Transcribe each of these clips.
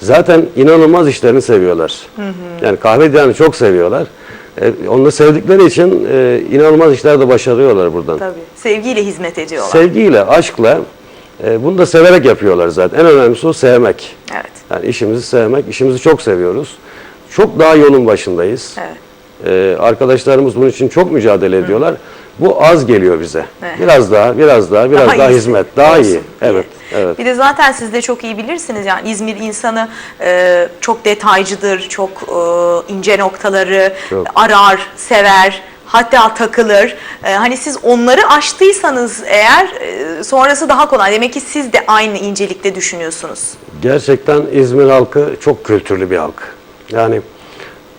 Zaten inanılmaz işlerini seviyorlar. Yani kahve diyarını çok seviyorlar. E, onu da sevdikleri için e, inanılmaz işler de başarıyorlar buradan. Tabii. Sevgiyle hizmet ediyorlar. Sevgiyle, aşkla e, bunu da severek yapıyorlar zaten. En önemlisi o sevmek. evet. Yani işimizi sevmek, işimizi çok seviyoruz. Çok daha yolun başındayız. Evet. Ee, arkadaşlarımız bunun için çok mücadele ediyorlar. Bu az geliyor bize. Evet. Biraz daha, biraz daha, biraz daha, iyisi hizmet. Daha olsun iyi. Evet, evet. Bir de zaten siz de çok iyi bilirsiniz yani İzmir insanı e, çok detaycıdır, çok e, ince noktaları Çok. arar, sever, hatta takılır. E, hani siz onları aştıysanız eğer e, sonrası daha kolay. Demek ki siz de aynı incelikte düşünüyorsunuz. Gerçekten İzmir halkı çok kültürlü bir halk. Yani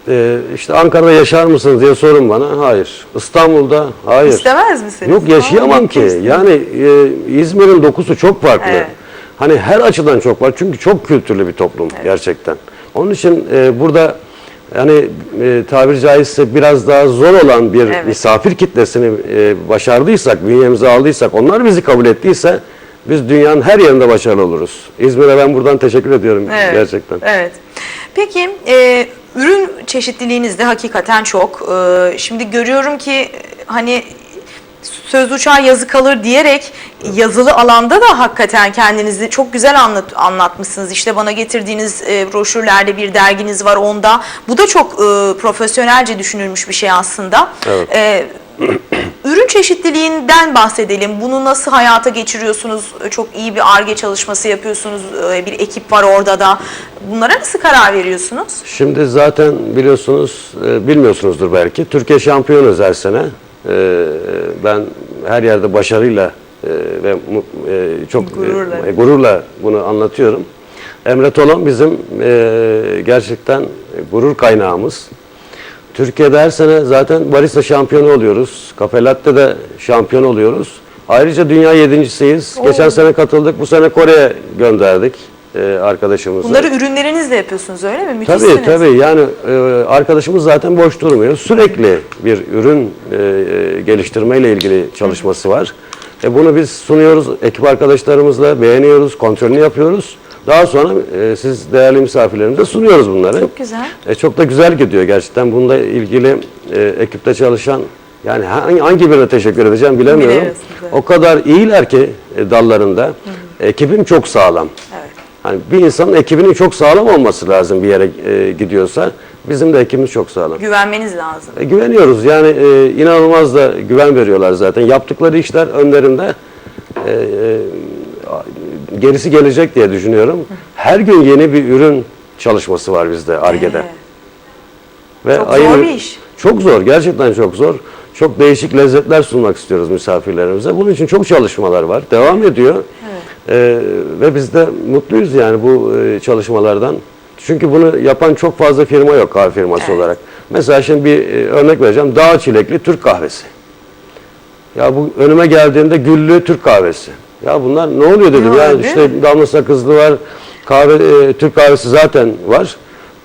e, işte Ankara'da yaşar mısınız diye sorun bana. Hayır. İstanbul'da hayır. İstemez misiniz? Yok yaşayamam ki. Yani e, İzmir'in dokusu çok farklı. Evet. Hani her açıdan çok var. Çünkü çok kültürlü bir toplum gerçekten. Onun için e, burada yani e, tabiri caizse biraz daha zor olan bir Evet. misafir kitlesini e, başardıysak, bünyemize aldıysak, onlar bizi kabul ettiyse biz dünyanın her yerinde başarılı oluruz. İzmir'e ben buradan teşekkür ediyorum Evet, gerçekten. Evet. Peki e, ürün çeşitliliğiniz de hakikaten çok. E, şimdi görüyorum ki hani söz uçağı yazı kalır diyerek yazılı alanda da hakikaten kendinizi çok güzel anlat, anlatmışsınız. İşte bana getirdiğiniz e, broşürlerde bir derginiz var onda. Bu da çok e, profesyonelce düşünülmüş bir şey aslında. Evet. E, Ürün çeşitliliğinden bahsedelim. Bunu nasıl hayata geçiriyorsunuz? Çok iyi bir ARGE çalışması yapıyorsunuz. Ee, Bir ekip var orada da. Bunlara nasıl karar veriyorsunuz? Şimdi zaten biliyorsunuz, e, bilmiyorsunuzdur belki. Türkiye şampiyonuz her sene. E, ben her yerde başarıyla e, ve çok Gururla. gururla bunu anlatıyorum. Emre Tolon bizim gerçekten gurur kaynağımız. Türkiye'de her sene zaten barista şampiyonu oluyoruz. Cafe Latte'de şampiyon oluyoruz. Ayrıca dünya yedincisiyiz. Geçen sene katıldık. Bu sene Kore'ye gönderdik e, arkadaşımızı. Bunları ürünlerinizle yapıyorsunuz öyle mi? Müthişsiniz. Tabii tabii yani e, arkadaşımız zaten boş durmuyor. Sürekli bir ürün e, e, geliştirme ile ilgili çalışması var. E, bunu biz sunuyoruz ekip arkadaşlarımızla beğeniyoruz, kontrolünü yapıyoruz. Daha sonra e, siz değerli misafirlerimize sunuyoruz bunları. Çok güzel. E, çok da güzel gidiyor gerçekten. Bununla ilgili e, ekipte çalışan yani hangi, hangi birine teşekkür edeceğim bilemiyorum. O kadar iyiler ki e, dallarında. Ekibim çok sağlam. Evet. Hani bir insanın ekibinin çok sağlam olması lazım bir yere e, gidiyorsa. Bizim de ekibimiz çok sağlam. Güvenmeniz lazım. E, güveniyoruz yani e, inanılmaz da güven veriyorlar zaten. Yaptıkları işler önlerinde e, e, gerisi gelecek diye düşünüyorum. Her gün yeni bir ürün çalışması var bizde ARGE'de. Ve Çok ayın- zor bir iş. Çok zor, gerçekten çok zor. Çok değişik lezzetler sunmak istiyoruz misafirlerimize. Bunun için çok çalışmalar var. Devam ediyor. Ee, ve biz de mutluyuz yani bu e, çalışmalardan. Çünkü bunu yapan çok fazla firma yok kahve firması olarak. Mesela şimdi bir e, örnek vereceğim. Dağ çilekli Türk kahvesi. Ya bu önüme geldiğinde güllü Türk kahvesi. Ya bunlar ne oluyor dedim. Ya, Ya, değil işte damla sakızlı var. Kahve e, Türk kahvesi zaten var.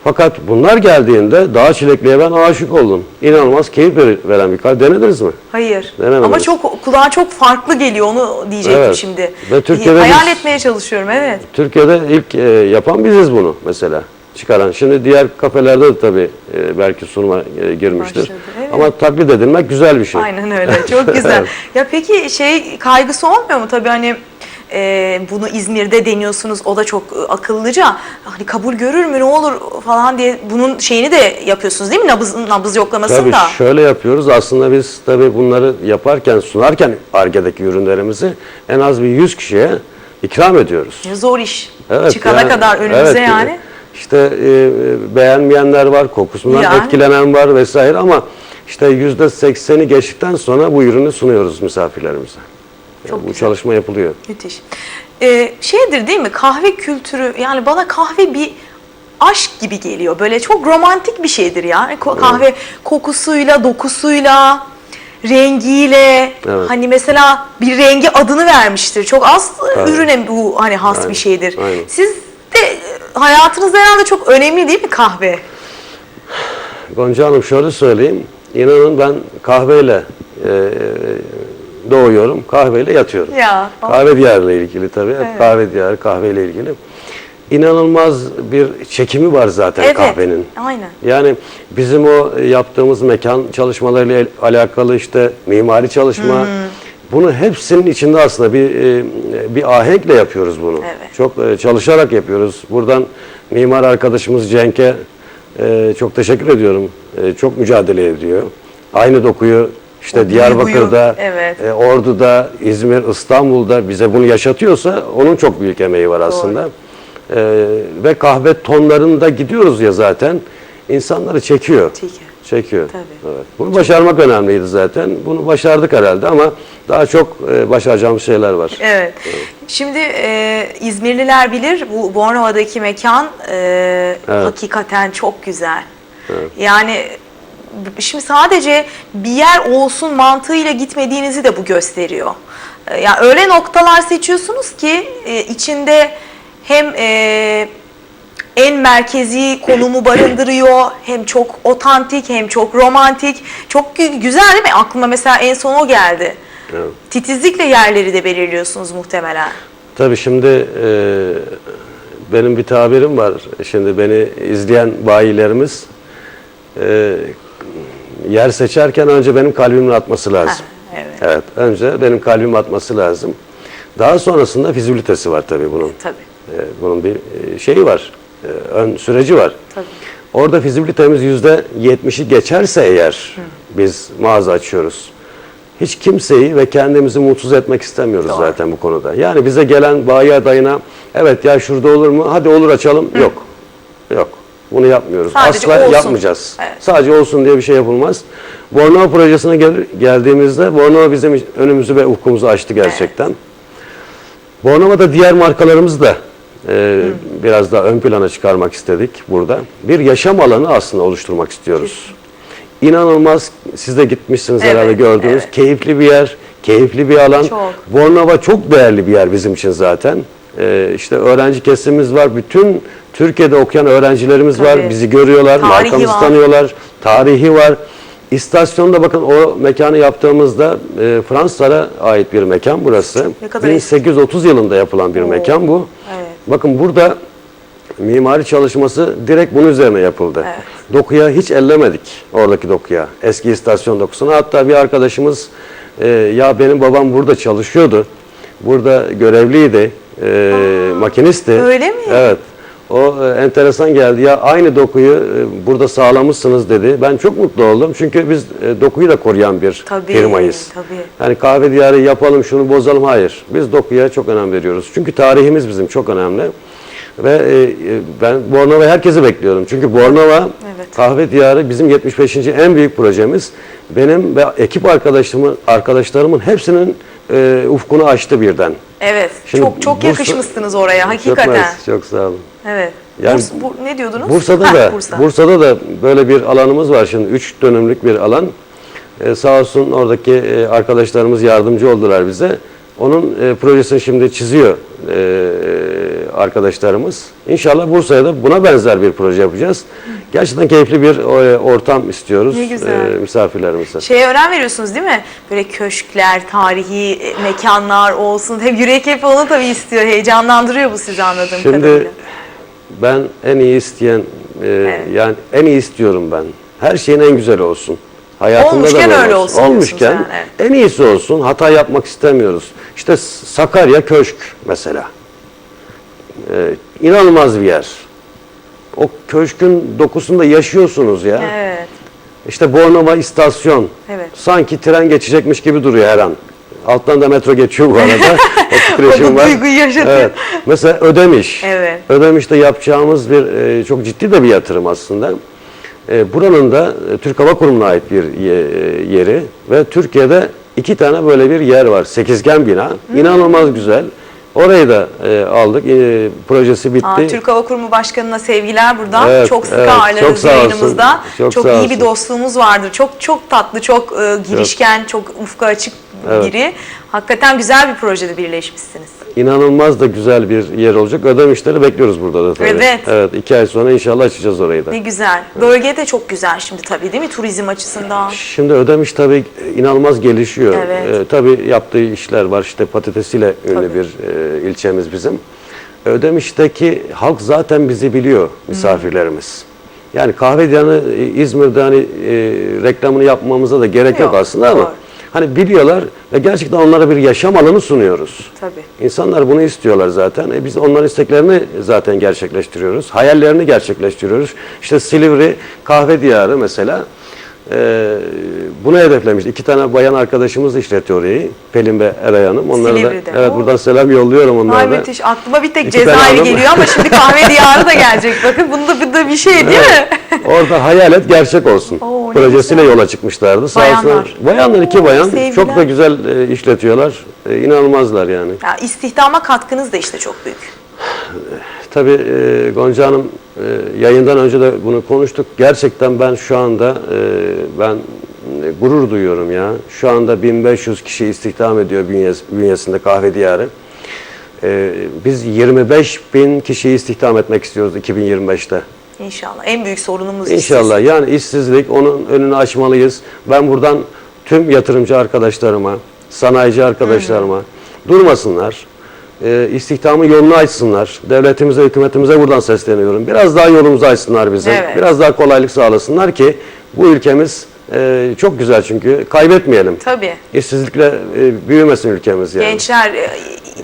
Fakat bunlar geldiğinde dağ çilekliye ben aşık oldum. İnanılmaz keyif ver- veren bir kahve. Denediniz mi? Hayır. Denemediniz. Ama çok kulağa çok farklı geliyor onu diyecektim Evet. şimdi. Ve Türkiye'de Hayal biz- etmeye çalışıyorum evet. Türkiye'de ilk e, yapan biziz bunu mesela. Çıkaran. Şimdi diğer kafelerde de tabii e, belki sunuma e, girmiştir. Başladı, evet. Ama taklit edilmek güzel bir şey. Aynen öyle. Çok güzel. Evet. ya peki şey kaygısı olmuyor mu? Tabii hani e, bunu İzmir'de deniyorsunuz. O da çok e, akıllıca. Hani kabul görür mü ne olur falan diye bunun şeyini de yapıyorsunuz değil mi? Nabız, nabız yoklamasını Tabii da. şöyle yapıyoruz. Aslında biz tabii bunları yaparken, sunarken ARGE'deki ürünlerimizi en az bir 100 kişiye ikram ediyoruz. Zor iş. Evet, Çıkana yani- kadar önümüze evet, yani. İşte e, beğenmeyenler var, kokusundan Yani. etkilenen var vesaire ama işte yüzde sekseni geçtikten sonra bu ürünü sunuyoruz misafirlerimize. Yani Çok bu güzel. çalışma yapılıyor. Müthiş. Ee, şeydir değil mi kahve kültürü yani bana kahve bir aşk gibi geliyor. Böyle çok romantik bir şeydir ya. Ko- Kahve kokusuyla, dokusuyla, rengiyle. Evet. Hani mesela bir rengi adını vermiştir. Çok az Tabii. ürüne bu hani has Aynen, bir şeydir. aynen. Siz de e, hayatınızda herhalde çok önemli değil mi kahve? Gonca Hanım şöyle söyleyeyim. İnanın ben kahveyle e, doğuyorum, kahveyle yatıyorum. Ya. Kahve diyarıyla ilgili tabii. Hep Kahve diyarı, kahveyle ilgili. inanılmaz bir çekimi var zaten Evet. kahvenin. Aynen. Yani bizim o yaptığımız mekan çalışmalarıyla el- alakalı işte mimari çalışma Hmm. Bunu hepsinin içinde aslında bir e, bir ahenkle yapıyoruz bunu. Evet. Çok e, çalışarak yapıyoruz. Buradan mimar arkadaşımız Cenk'e e, çok teşekkür ediyorum. Çok mücadele ediyor. Aynı dokuyu işte O Diyarbakır'da, evet. e, Ordu'da, İzmir, İstanbul'da bize bunu yaşatıyorsa onun çok büyük emeği var aslında. E, ve kahve tonlarında gidiyoruz ya zaten insanları çekiyor. Çekiyor. Çekiyor. Tabii. Evet. Bunu başarmak önemliydi zaten. Bunu başardık herhalde ama daha çok e, başaracağımız şeyler var. Evet. Şimdi e, İzmirliler bilir bu Bornova'daki mekan e, hakikaten çok güzel. Yani b- şimdi sadece bir yer olsun mantığıyla gitmediğinizi de bu gösteriyor. E, yani öyle noktalar seçiyorsunuz ki e, içinde hem e, en merkezi konumu barındırıyor. Hem çok otantik hem çok romantik. Çok gü- güzel değil mi? Aklıma mesela en son o geldi. Evet. Titizlikle yerleri de belirliyorsunuz muhtemelen. Tabii şimdi e, benim bir tabirim var. Şimdi beni izleyen bayilerimiz e, yer seçerken önce benim kalbimin atması lazım. Ha, evet. Evet, önce benim kalbim atması lazım. Daha sonrasında fizibilitesi var tabii bunun. Tabii. E, bunun bir e, şeyi var, e, ön süreci var. Tabii. Orada fizibilitemiz yüzde yetmişi geçerse eğer biz mağaza açıyoruz. Hiç kimseyi ve kendimizi mutsuz etmek istemiyoruz Doğru. zaten bu konuda. Yani bize gelen bayi adayına evet ya şurada olur mu? Hadi olur açalım. Yok. Yok. Bunu yapmıyoruz. Sadece Asla olsun. yapmayacağız. Evet. Sadece olsun diye bir şey yapılmaz. Bornova projesine gel- geldiğimizde Bornova bizim önümüzü ve ufkumuzu açtı gerçekten. Bornova'da diğer markalarımızı da e, biraz daha ön plana çıkarmak istedik burada. Bir yaşam alanı aslında oluşturmak istiyoruz. İnanılmaz, siz de gitmişsiniz Evet, herhalde gördünüz. evet. Keyifli bir yer, keyifli bir alan. Çok. Bornova çok değerli bir yer bizim için zaten. E, işte öğrenci kesimimiz var. Bütün Türkiye'de okuyan öğrencilerimiz var. Tabii. Bizi görüyorlar, Tarihi markamızı var. tanıyorlar. Tarihi var. İstasyonda bakın o mekanı yaptığımızda e, Fransızlara ait bir mekan burası. Ne kadar eski. 1830 yılında yapılan bir mekan bu. Evet. Bakın burada mimari çalışması direkt bunun üzerine yapıldı. Evet. Dokuya hiç ellemedik oradaki dokuya. Eski istasyon dokusuna. Hatta bir arkadaşımız e, ya benim babam burada çalışıyordu. Burada görevliydi. E, makinisti. öyle mi? Evet. O e, enteresan geldi. Ya aynı dokuyu e, burada sağlamışsınız dedi. Ben çok mutlu oldum. Çünkü biz e, dokuyu da koruyan bir Tabii, firmayız. tabii. Yani kahve diyarı yapalım şunu bozalım hayır. Biz dokuya çok önem veriyoruz. Çünkü tarihimiz bizim çok önemli. Ve e, e, ben Bornova herkesi bekliyorum. Çünkü Bornova Evet. kahve diyarı bizim 75. en büyük projemiz. Benim ve ekip arkadaşlarımın arkadaşlarımın hepsinin e, ufkunu açtı birden. Evet. Şimdi çok çok yakışmışsınız oraya Çok hakikaten. nice, çok sağ olun. Evet. Yani Burs- bu, ne diyordunuz? Bursa'da da Bursa. Bursa'da da böyle bir alanımız var şimdi 3 dönümlük bir alan. Ee, sağ olsun oradaki e, arkadaşlarımız yardımcı oldular bize. Onun e, projesini şimdi çiziyor e, arkadaşlarımız. İnşallah Bursa'ya da buna benzer bir proje yapacağız. Gerçekten keyifli bir e, ortam istiyoruz Ne güzel. e, misafirlerimize. Şeye önem veriyorsunuz değil mi? Böyle köşkler, tarihi e, mekanlar olsun. Hep yürek hep onu tabii istiyor. Heyecanlandırıyor bu sizi anladığım Şimdi kadarıyla. Ben en iyi isteyen e, yani en iyi istiyorum ben. Her şeyin en güzeli olsun. Hayatımda Olmuşken da öyle olsun diyorsunuz Olmuşken yani, evet. en iyisi olsun. Hata yapmak istemiyoruz. İşte Sakarya Köşk mesela. E, inanılmaz bir yer. O köşkün dokusunda yaşıyorsunuz ya. Evet. İşte Bornova istasyon. Evet. Sanki tren geçecekmiş gibi duruyor her an. Alttan da metro geçiyor bu arada. o titreşim var. duyguyu yaşatıyor. Evet. Mesela Ödemiş. Evet. Ödemiş'te yapacağımız bir e, çok ciddi de bir yatırım aslında. E, buranın da e, Türk Hava Kurumu'na ait bir ye- yeri ve Türkiye'de iki tane böyle bir yer var. Sekizgen bina. İnanılmaz güzel. Orayı da e, aldık. E, projesi bitti. Aa, Türk Hava Kurumu Başkanı'na sevgiler buradan. Evet, çok sık evet. ağırlarız Çok yayınımızda. Çok Çok, iyi olsun. bir dostluğumuz vardır. Çok çok tatlı, çok e, girişken, çok ufka açık Evet. biri. Hakikaten güzel bir projede birleşmişsiniz. İnanılmaz da güzel bir yer olacak. Ödemiş'te de bekliyoruz burada da tabii. Evet. Evet. iki ay sonra inşallah açacağız orayı da. Ne güzel. Bölge de çok güzel şimdi tabii değil mi turizm açısından? Şimdi Ödemiş tabii inanılmaz gelişiyor. Evet. Ee, tabii yaptığı işler var. İşte patatesiyle ünlü Tabii. bir e, ilçemiz bizim. Ödemiş'teki halk zaten bizi biliyor misafirlerimiz. Yani kahve e, İzmir'de hani e, reklamını yapmamıza da gerek yok, Yok, aslında ama doğru. Hani biliyorlar ve gerçekten onlara bir yaşam alanı sunuyoruz. Tabii. İnsanlar bunu istiyorlar zaten. E biz onların isteklerini zaten gerçekleştiriyoruz. Hayallerini gerçekleştiriyoruz. İşte Silivri kahve diyarı mesela e, bunu hedeflemiş. İki tane bayan arkadaşımız işletiyor orayı. Pelin ve Eray Hanım. Onlara da Silivri'de. evet Oo. buradan selam yolluyorum onlara Ay da. müthiş. Aklıma bir tek İki Cezayir geliyor ama şimdi kahve diyarı da gelecek. Bakın bunda bir de bir şey değil mi? Orada hayal et gerçek olsun. Oo, Projesiyle güzel. yola çıkmışlardı. Sağ Bayanlar. Bayanlar iki bayan sevgiler. çok da güzel e, işletiyorlar. E, inanılmazlar yani. Ya istihdama katkınız da işte çok büyük. Tabii e, Gonca Hanım e, yayından önce de bunu konuştuk. Gerçekten ben şu anda e, ben e, gurur duyuyorum ya. Şu anda 1500 kişi istihdam ediyor bünyes- bünyesinde kahve diyarı. E, biz 25 bin kişiyi istihdam etmek istiyoruz 2025'te. İnşallah. En büyük sorunumuz İnşallah yani işsizlik onun önünü açmalıyız. Ben buradan tüm yatırımcı arkadaşlarıma, sanayici arkadaşlarıma durmasınlar. E, istihdamın yolunu açsınlar. Devletimize, hükümetimize buradan sesleniyorum. Biraz daha yolumuzu açsınlar bize. Evet. Biraz daha kolaylık sağlasınlar ki bu ülkemiz e, çok güzel çünkü kaybetmeyelim. Tabii. İşsizlikle e, büyümesin ülkemiz yani. Gençler e,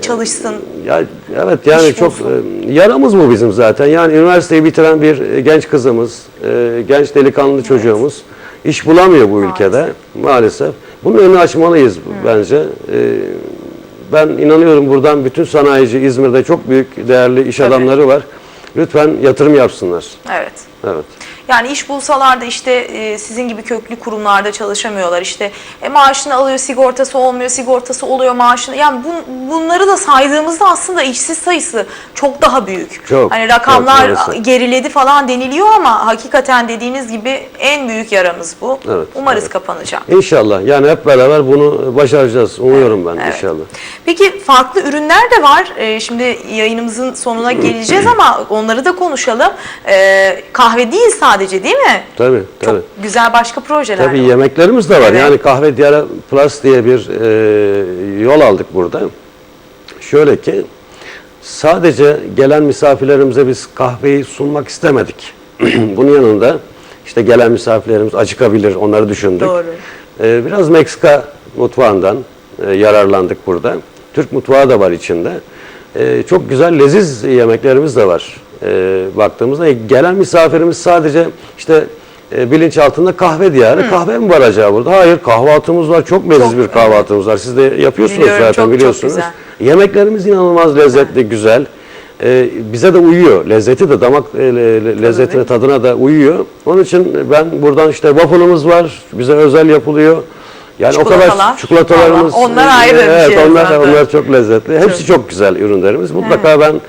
çalışsın. Ya evet yani İş çok bulsun. e, yaramız bu bizim zaten. Yani üniversiteyi bitiren bir e, genç kızımız, e, genç delikanlı çocuğumuz iş bulamıyor bu ülkede maalesef. Bunun önünü açmalıyız bence. E, ben inanıyorum buradan bütün sanayici İzmir'de çok büyük değerli iş Tabii. adamları var. Lütfen yatırım yapsınlar. Evet. Evet. Yani iş bulsalar da işte e, sizin gibi köklü kurumlarda çalışamıyorlar. İşte e, maaşını alıyor, sigortası olmuyor, sigortası oluyor maaşını. Yani bun- bunları da saydığımızda aslında işsiz sayısı çok daha büyük. Çok, Hani rakamlar çok geriledi falan deniliyor ama hakikaten dediğiniz gibi en büyük yaramız bu. Evet, Umarız evet. kapanacak. İnşallah yani hep beraber bunu başaracağız. Umuyorum ben Evet. inşallah. Peki farklı ürünler de var. Ee, şimdi yayınımızın sonuna geleceğiz ama onları da konuşalım. Ee, kahve değil sadece değil mi? Tabii tabii. Çok güzel başka projeler Tabii var. yemeklerimiz de var. Evet. Yani Kahve Diyarı Plus diye bir e, yol aldık burada. Şöyle ki sadece gelen misafirlerimize biz kahveyi sunmak istemedik. Bunun yanında işte gelen misafirlerimiz acıkabilir onları düşündük. Doğru. E, biraz Meksika mutfağından e, yararlandık burada. Türk mutfağı da var içinde. E, çok güzel leziz yemeklerimiz de var e, baktığımızda. E, gelen misafirimiz sadece işte e, bilinç altında kahve diyarı. Kahve mi var acaba burada? Hayır kahvaltımız var. Çok leziz Çok, bir kahvaltımız var. Siz de yapıyorsunuz Biliyorum, zaten çok, çok biliyorsunuz. güzel. Yemeklerimiz inanılmaz lezzetli, güzel. E, bize de uyuyor. Lezzeti de damak e, le- le- lezzetine, tadına da uyuyor. Onun için ben buradan işte waffle'ımız var. Bize özel yapılıyor. Yani o kadar çikolatalarımız. Onlar ayrı bir evet, şey onlar, onlar çok lezzetli. Hepsi çok güzel ürünlerimiz. Mutlaka ben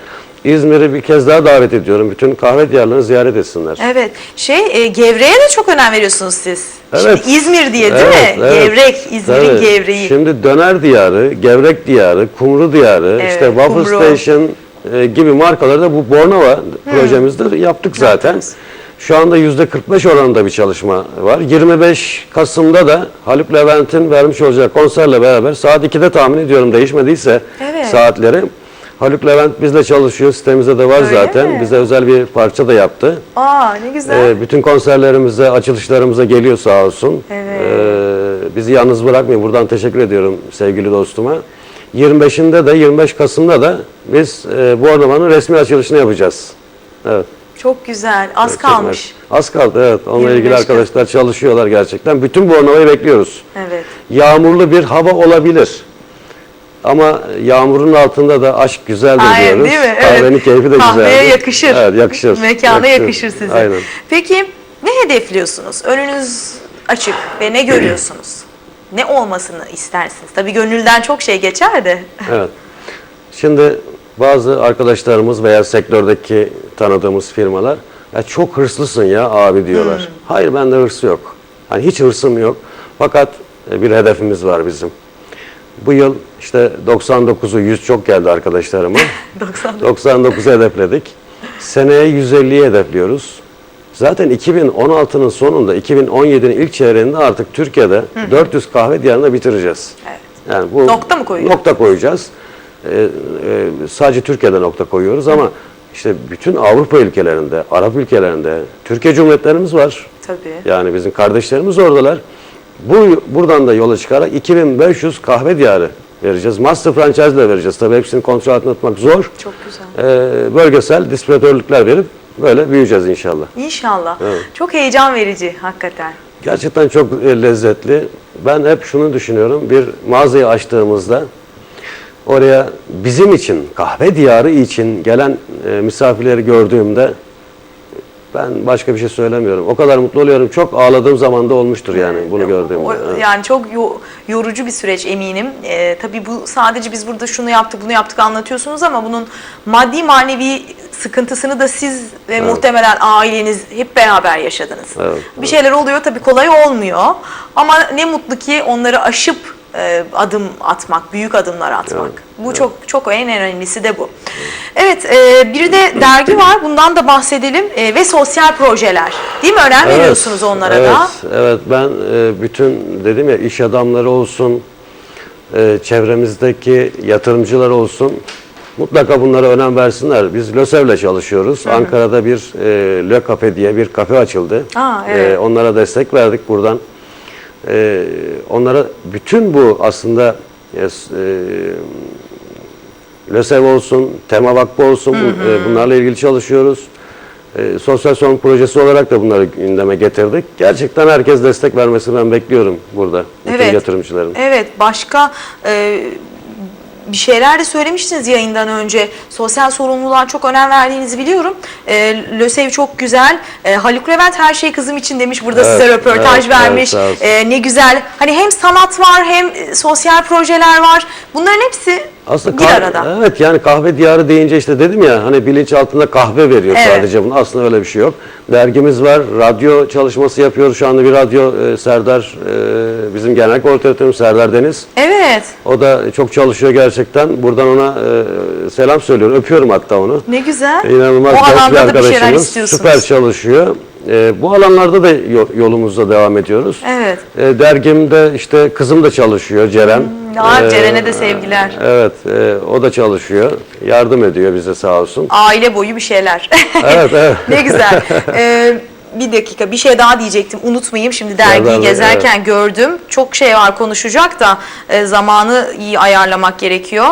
İzmir'i bir kez daha davet ediyorum. Bütün kahve diyarlarını ziyaret etsinler. Evet. Şey e, gevreğe de çok önem veriyorsunuz siz. Evet. Şimdi İzmir diye değil Evet, mi? evet. Gevrek, İzmir'in Tabii. gevreği. Şimdi döner diyarı, gevrek diyarı, kumru diyarı, Evet, işte Waffle kumru. Station e, gibi markaları da bu Bornova projemizde yaptık zaten. Yaptınız. Şu anda yüzde 45 oranında bir çalışma var. 25 Kasım'da da Haluk Levent'in vermiş olacağı konserle beraber saat 2'de tahmin ediyorum değişmediyse Evet. saatleri. Haluk Levent bizle çalışıyor. Sitemizde de var Öyle zaten. mi? Bize özel bir parça da yaptı. Aa ne güzel. Ee, bütün konserlerimize, açılışlarımıza geliyor sağ olsun. Evet. Ee, bizi yalnız bırakmıyor. Buradan teşekkür ediyorum sevgili dostuma. 25'inde de 25 Kasım'da da biz e, bu ornamanın resmi açılışını yapacağız. Evet. çok güzel. Az Çok kalmış. Az kaldı evet. Onunla 25 ilgili arkadaşlar çalışıyorlar gerçekten. Bütün bu ornamayı bekliyoruz. Evet. Yağmurlu bir hava olabilir. Ama yağmurun altında da aşk güzeldir Aynen diyoruz. değil mi? Kahvenin Evet. keyfi de Kahveye güzeldir. yakışır. Evet yakışır. Mekana yakışır size. Aynen. Peki ne hedefliyorsunuz? Önünüz açık ve ne görüyorsunuz? ne olmasını istersiniz? Tabii gönülden çok şey geçer de. Evet. Şimdi bazı arkadaşlarımız veya sektördeki tanıdığımız firmalar ya çok hırslısın ya abi diyorlar. Hmm. Hayır bende hırs yok. Hani hiç hırsım yok. Fakat e, bir hedefimiz var bizim. Bu yıl işte 99'u 100 çok geldi arkadaşlarıma. 99. 99'u hedefledik. Seneye 150'yi hedefliyoruz. Zaten 2016'nın sonunda 2017'nin ilk çeyreğinde artık Türkiye'de 400 kahve diyarında bitireceğiz. Evet. Yani bu Nokta mı koyacağız? Nokta koyacağız. e, e, sadece Türkiye'de nokta koyuyoruz ama işte bütün Avrupa ülkelerinde, Arap ülkelerinde Türkiye Cumhuriyetlerimiz var. Tabii. Yani bizim kardeşlerimiz oradalar. Bu buradan da yola çıkarak 2500 kahve diyarı vereceğiz. Master franchise ile vereceğiz. Tabii hepsini kontrol altına tutmak zor. Çok güzel. Ee, bölgesel distribütörlükler verip böyle büyüyeceğiz inşallah. İnşallah. Evet. Çok heyecan verici hakikaten. Gerçekten çok e, lezzetli. Ben hep şunu düşünüyorum. Bir mağazayı açtığımızda oraya bizim için, kahve diyarı için gelen e, misafirleri gördüğümde ben başka bir şey söylemiyorum. O kadar mutlu oluyorum. Çok ağladığım zaman da olmuştur yani bunu gördüğümde. O- Evet. Yani çok yo- yorucu bir süreç eminim. Ee, tabii bu sadece biz burada şunu yaptık bunu yaptık anlatıyorsunuz ama bunun maddi manevi sıkıntısını da siz ve muhtemelen aileniz hep beraber yaşadınız. Evet, bir şeyler oluyor tabii kolay olmuyor ama ne mutlu ki onları aşıp e, adım atmak, büyük adımlar atmak. Bu çok çok en önemlisi de bu. Evet, e, bir de dergi var. Bundan da bahsedelim E, ve sosyal projeler. Değil mi? Önem veriyorsunuz onlara evet, da. Evet, ben e, bütün dedim ya iş adamları olsun, e, çevremizdeki yatırımcılar olsun mutlaka bunlara önem versinler. Biz LÖSEV'le çalışıyoruz. Ankara'da bir e, Le Cafe diye bir kafe açıldı. Aa, evet. E, onlara destek verdik buradan. E, onlara bütün bu aslında e, LÖSEV olsun, Tema Vakfı olsun bu- e, bunlarla ilgili çalışıyoruz. E, sosyal sorumluluk projesi olarak da bunları gündeme getirdik. Gerçekten herkes destek vermesini ben bekliyorum burada. Bütün Evet. yatırımcıların. Evet, başka e, bir şeyler de söylemiştiniz yayından önce. Sosyal sorumluluğa çok önem verdiğinizi biliyorum. E, LÖSEV çok güzel. E, Haluk Levent her şey kızım için demiş. Burada Evet, size röportaj evet, vermiş. evet. E, ne güzel. Hani hem sanat var hem sosyal projeler var. Bunların hepsi Aslında bir arada. Evet yani kahve diyarı deyince işte dedim ya hani bilinç altında kahve veriyor Evet. sadece bunu. Aslında öyle bir şey yok. Dergimiz var, radyo çalışması yapıyoruz. Şu anda bir radyo e, Serdar, e, bizim genel koordinatörümüz Serdar Deniz. Evet. O da çok çalışıyor gerçekten. Buradan ona e, selam söylüyorum. Öpüyorum hatta onu. Ne güzel. İnanılmaz o alanda da bir şeyler istiyorsunuz. Süper çalışıyor. E, bu alanlarda da yo- yolumuzda devam ediyoruz. Evet. E, dergimde işte kızım da çalışıyor Ceren. Aa, E, Ceren'e de sevgiler. Evet, e, o da çalışıyor. Yardım ediyor bize sağ olsun. Aile boyu bir şeyler. Evet, evet. ne güzel. Ee, bir dakika bir şey daha diyecektim unutmayayım şimdi dergiyi Bey, gezerken gördüm çok şey var konuşacak da e, zamanı iyi ayarlamak gerekiyor.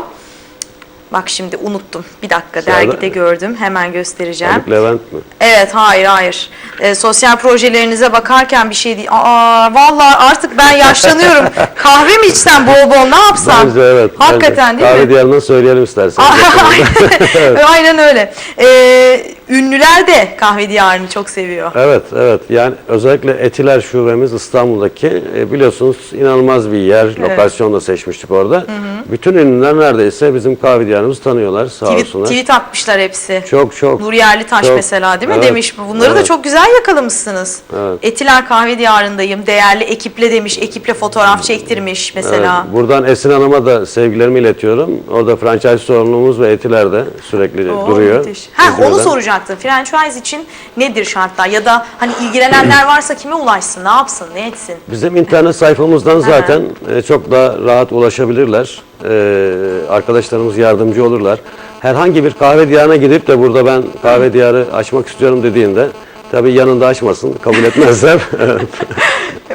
Bak şimdi unuttum bir dakika Serdar- dergide gördüm hemen göstereceğim. Haluk Levent mi? Evet hayır hayır E, sosyal projelerinize bakarken bir şey değil. Aa vallahi artık ben yaşlanıyorum kahve mi içsem bol bol ne yapsam? Bence evet. Hakikaten bence. değil Kahve mi? diyarından söyleyelim istersen. Aynen, Aynen öyle. Ee, ünlüler de kahve diyarını çok seviyor. Evet, evet. Yani özellikle Etiler şubemiz İstanbul'daki e, biliyorsunuz inanılmaz bir yer. Lokasyon da seçmiştik orada. Bütün ünlüler neredeyse bizim kahve diyarımızı tanıyorlar sağ Tweet, olsunlar. tweet atmışlar hepsi. Çok çok. Nur Yerlitaş çok. mesela değil mi Evet, demiş. Bunları da evet. çok güzel yakalamışsınız. Evet. Etiler kahve diyarındayım. Değerli ekiple demiş. Ekiple fotoğraf çektirmiş mesela. Evet, buradan Esin Hanım'a da sevgilerimi iletiyorum. O da franchise sorumluluğumuz ve Etiler'de sürekli Oo, duruyor. müthiş. Ha, onu soracaktım. Franchise için nedir şartlar? Ya da hani ilgilenenler varsa kime ulaşsın? Ne yapsın? Ne etsin? Bizim internet sayfamızdan zaten e, çok daha rahat ulaşabilirler. E, arkadaşlarımız yardımcı olurlar. Herhangi bir kahve diyarına gidip de burada ben kahve diyarı açmak istiyorum dediğinde tabii yanında açmasın, kabul etmezler.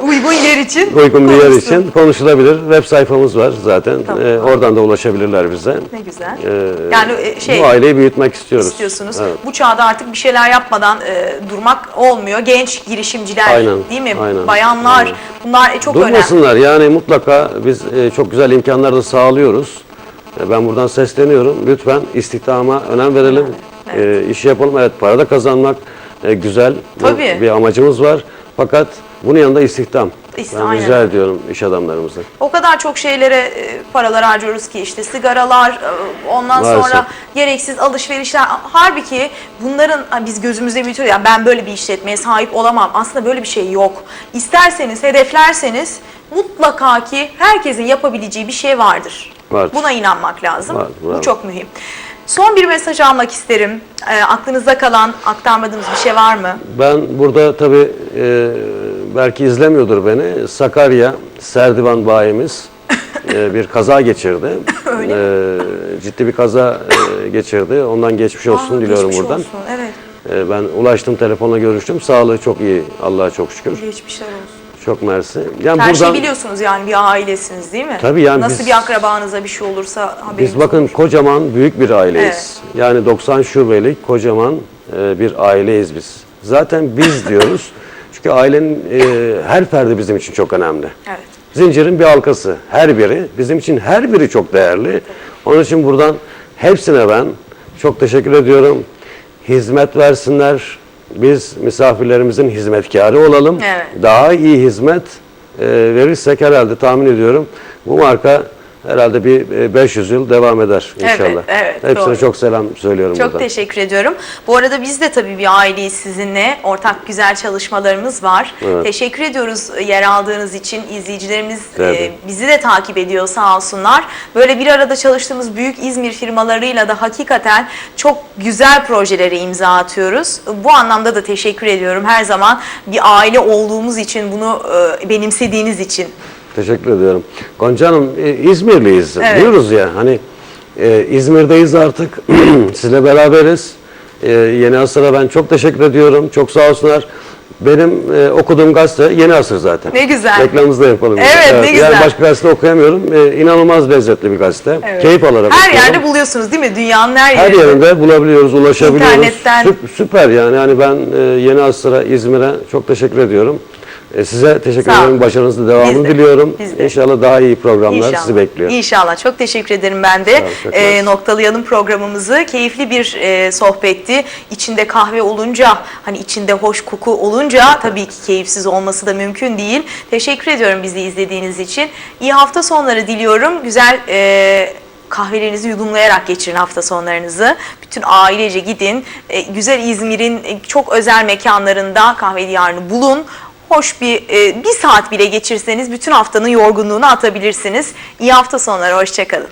Uygun yer için. Uygun bir yer konuşsun. için konuşulabilir. Web sayfamız var zaten. Tamam. E, oradan da ulaşabilirler bize. Ne güzel. E, Yani e, şey bu aileyi büyütmek istiyoruz. istiyorsunuz. Evet. Bu çağda artık bir şeyler yapmadan e, durmak olmuyor. Genç girişimciler Aynen, değil mi? aynen, Bayanlar aynen. bunlar e, çok önemli. Durmasınlar yani mutlaka biz e, çok güzel imkanlar da sağlıyoruz. E, Ben buradan sesleniyorum. Lütfen istihdama önem verelim. E, işi yapalım. Evet para da kazanmak e, güzel. Tabii. Bir amacımız var. Fakat bunun yanında istihdam. İst- ben aynen. rica ediyorum iş adamlarımıza. O kadar çok şeylere e, paralar harcıyoruz ki işte sigaralar, e, ondan Maalesef. sonra gereksiz alışverişler. Halbuki bunların ha, biz gözümüzde büyütüyoruz. Yani ben böyle bir işletmeye sahip olamam. Aslında böyle bir şey yok. İsterseniz, hedeflerseniz mutlaka ki herkesin yapabileceği bir şey vardır. Vardır. Buna inanmak lazım. Var, Bu çok mühim. Son bir mesaj almak isterim. E, aklınızda kalan, aktarmadığınız bir şey var mı? Ben burada tabii e, belki izlemiyordur beni. Sakarya Serdivan bayimiz e, bir kaza geçirdi. E, ciddi bir kaza e, geçirdi. Ondan geçmiş olsun Aa, diliyorum geçmiş buradan. olsun, Evet. E, ben ulaştım telefonla görüştüm. Sağlığı çok iyi. Allah'a çok şükür. Geçmişler olsun. Çok mersi. Yani Her buradan şeyi biliyorsunuz yani bir ailesiniz değil mi? Tabii yani Nasıl biz- bir akrabanıza bir şey olursa haberiniz biz bakın olur. kocaman büyük bir aileyiz. Yani 90 şubelik kocaman e, bir aileyiz biz. Zaten biz diyoruz. Çünkü ailenin e, her ferdi bizim için çok önemli. Evet. Zincirin bir halkası. Her biri. Bizim için her biri çok değerli. Onun için buradan hepsine ben çok teşekkür ediyorum. Hizmet versinler. Biz misafirlerimizin hizmetkarı olalım. Evet. Daha iyi hizmet e, verirsek herhalde tahmin ediyorum bu marka herhalde bir e, 500 yıl devam eder inşallah. evet, Hepsine doğru. çok selam söylüyorum Çok buradan. teşekkür ediyorum. Bu arada biz de tabii bir aileyiz sizinle. Ortak güzel çalışmalarımız var. Evet. Teşekkür ediyoruz e, yer aldığınız için. İzleyicilerimiz e, Tabii. bizi de takip ediyor sağ olsunlar. Böyle bir arada çalıştığımız büyük İzmir firmalarıyla da hakikaten çok güzel projelere imza atıyoruz. Bu anlamda da teşekkür ediyorum. Her zaman bir aile olduğumuz için bunu e, benimsediğiniz için. Teşekkür ediyorum. Gonca Hanım e, İzmirliyiz. Evet. Diyoruz ya hani e, İzmir'deyiz artık. Sizle beraberiz. E, Yeni Asır'a ben çok teşekkür ediyorum. Çok sağ olsunlar. Benim e, okuduğum gazete Yeni Asır zaten. Ne güzel. Reklamımızı da yapalım. Evet, ne Yani güzel. başka gazete okuyamıyorum. E, inanılmaz lezzetli bir gazete. Evet. Keyif alarak Her okuyorum. yerde buluyorsunuz değil mi? Dünyanın her, Her yerinde. yerinde bulabiliyoruz, ulaşabiliyoruz. İnternetten. Süp- süper yani. Yani ben e, Yeni Asır'a, İzmir'e çok teşekkür ediyorum. E, size teşekkür Sağ ederim. Başarınızın devamını Biz de, diliyorum. biz de. İnşallah daha iyi programlar İnşallah. sizi bekliyor. İnşallah. Çok teşekkür ederim ben de. Ee, mersi. noktalayalım programımızı. Keyifli bir e, sohbetti. İçinde kahve olunca, hani içinde hoş koku olunca tabii ki keyifsiz olması da mümkün değil. Teşekkür ediyorum bizi izlediğiniz için. İyi hafta sonları diliyorum. Güzel e, kahvelerinizi yudumlayarak geçirin hafta sonlarınızı. Bütün ailece gidin. E, güzel İzmir'in e, çok özel mekanlarında kahve diyarını bulun hoş bir e, bir saat bile geçirseniz bütün haftanın yorgunluğunu atabilirsiniz. İyi hafta sonları, hoşçakalın.